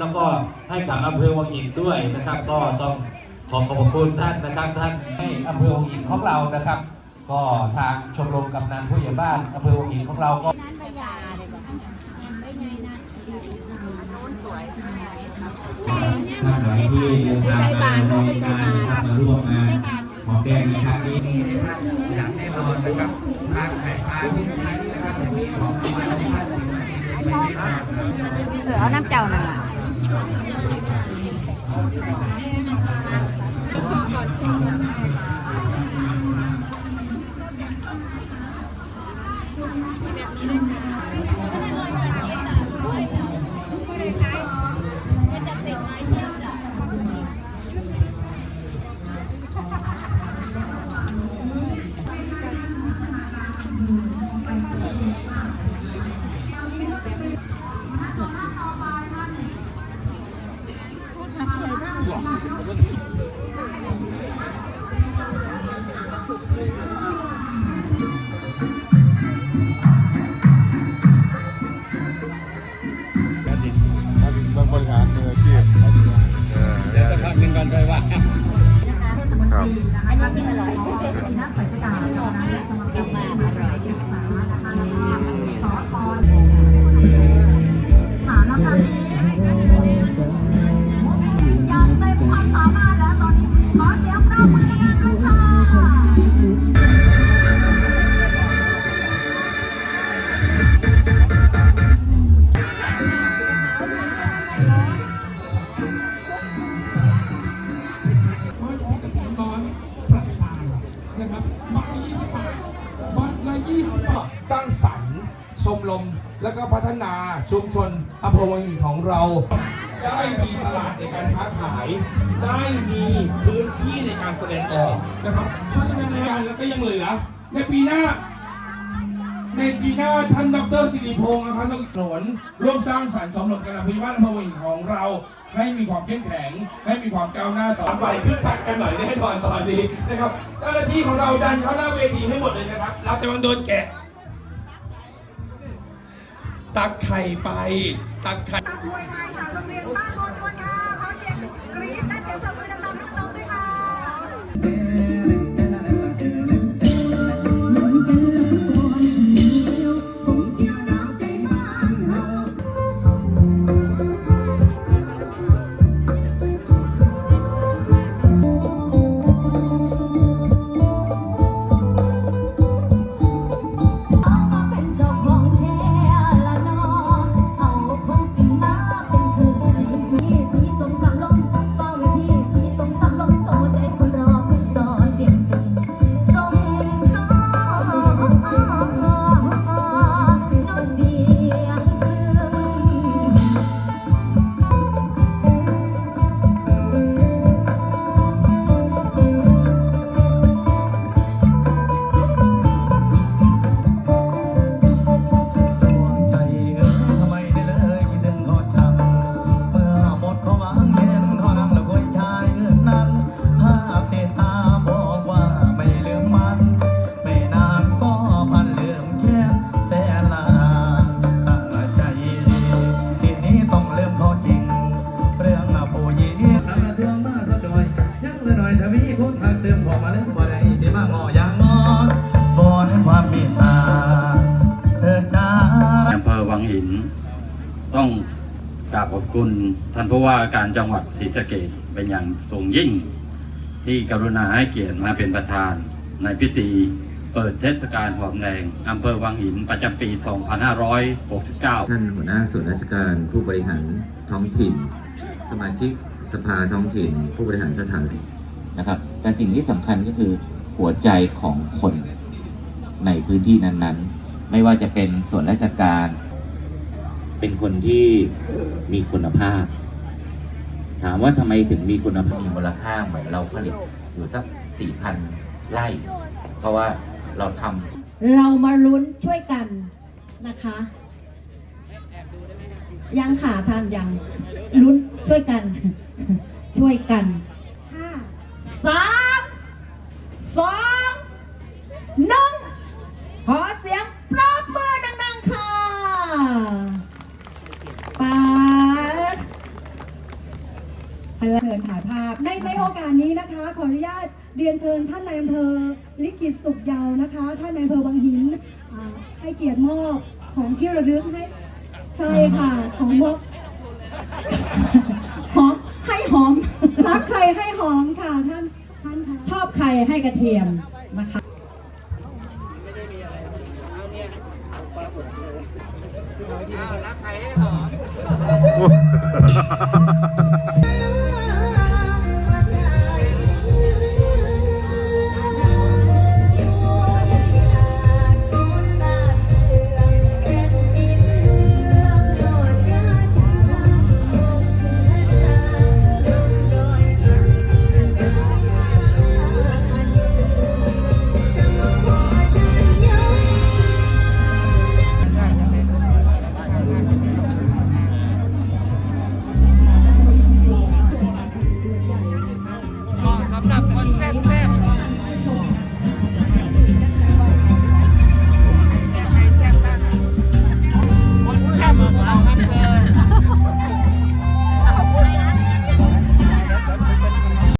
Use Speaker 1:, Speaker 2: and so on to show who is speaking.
Speaker 1: แล้วก็ให้กับอำเภอวังหินด้วยนะครับ ก็ต้องขอขอบคุณท่านนะครับ ท่านให้อำเภอวังหินของเรานะครับ ก็ทางชมรมกำนันผู้ใหญ่บ้านอำเภอวังหินของเราก็
Speaker 2: นั้นระยาเลยบอกไม่ไงนะโน้นสวย
Speaker 1: ท่านไหนที่เดินทางมาในงานนะครับมาร่วมงานหอมแดงในครั้งนี้อย่างแน่นอนนะครับทางไข่พาที่ไทยนะครับจะมีของรางวัลให้ท่านถึงมาในไม่ได้มา
Speaker 2: เออเอาน้ำเจ้าน่ะ
Speaker 3: บ อันนี้
Speaker 2: กินอร่อย สร้า
Speaker 4: งสรรค์
Speaker 5: ชมรมและก็พัฒนาชุมชนอำเภอวังหินของเรา ได้มีตลาดในการค้าขาย ได้มีพื้นที่ในการแสดงออกนะครับเพราะฉะนั้นแล้วแล้วก็ยังเหลือ ในปีหน้า ในปีหน้าท่านดรสิริพงศ์นะครับสนนร่วมสร้างสรรค์สมรสกันอภิบาลอำเภอวังหินของเรา ให้มีความเข้มแข็ง ให้มีความก้าวหน้าต่อไปขึ้นทักกันหน่อยแน่นอนตอนนี้นะครับเจ้าหน้าที่ของเราดันเข้าหน้าเวทีให้หมดเลยนะครับรับจะมังโดนแกะ ตักไข่ไป ตักไข่
Speaker 4: ตักมวยไง
Speaker 6: เภอวังหินต้องกราบขอบคุณท่านผู้ว่าการจังหวัดศรีสะเกษเป็นอย่างสูงยิ่ง ที่กรุณาให้เกียรติมาเป็นประธาน ในพิธีเปิดเทศกาลหอมแดงอำเภอวังหินประจำปี 2569
Speaker 7: ท่านหัวหน้าส่วนราชการผู้บริหารท้องถิ่น สมาชิกสภาท้องถิ่น ผู้บริหารสถาน
Speaker 8: นะครับ แต่สิ่งที่สำคัญก็คือหัวใจของคนในพื้นที่นั้นๆ ไม่ว่าจะเป็นส่วนราชการ เป็นคนที่มีคุณภาพ ถามว่าทำไมถึงมีคุณภาพมีมูลค่าเหมือนเราผลิตอยู่สักสี่พันไร่ เพราะว่าเราทำ
Speaker 4: เรามาลุ้นช่วยกันนะคะ ยังขาทานยังลุ้นช่วยกัน ช่วยกันห้าสามสองหนึ่งขอเสียงปรบมือดังๆค่ะปาด เชิญถ่ายภาพ
Speaker 9: ในในโอกาสนี้นะคะ ขออนุญาตเรียนเชิญท่านนายอำเภอลิขิตสุขเยาวนะคะ ท่านนายอำเภอบางหินอ่าให้เกียรติมอบของที่ระลึกให้ใช่ค่ะ ของมอบ
Speaker 4: หอมให้หอม
Speaker 9: รักใครให้หอมค่ะท่านท่านค่ะ
Speaker 4: ชอบใครให้กระเทียมนะคะ
Speaker 10: เหมาะสำหรับคนแซ่บ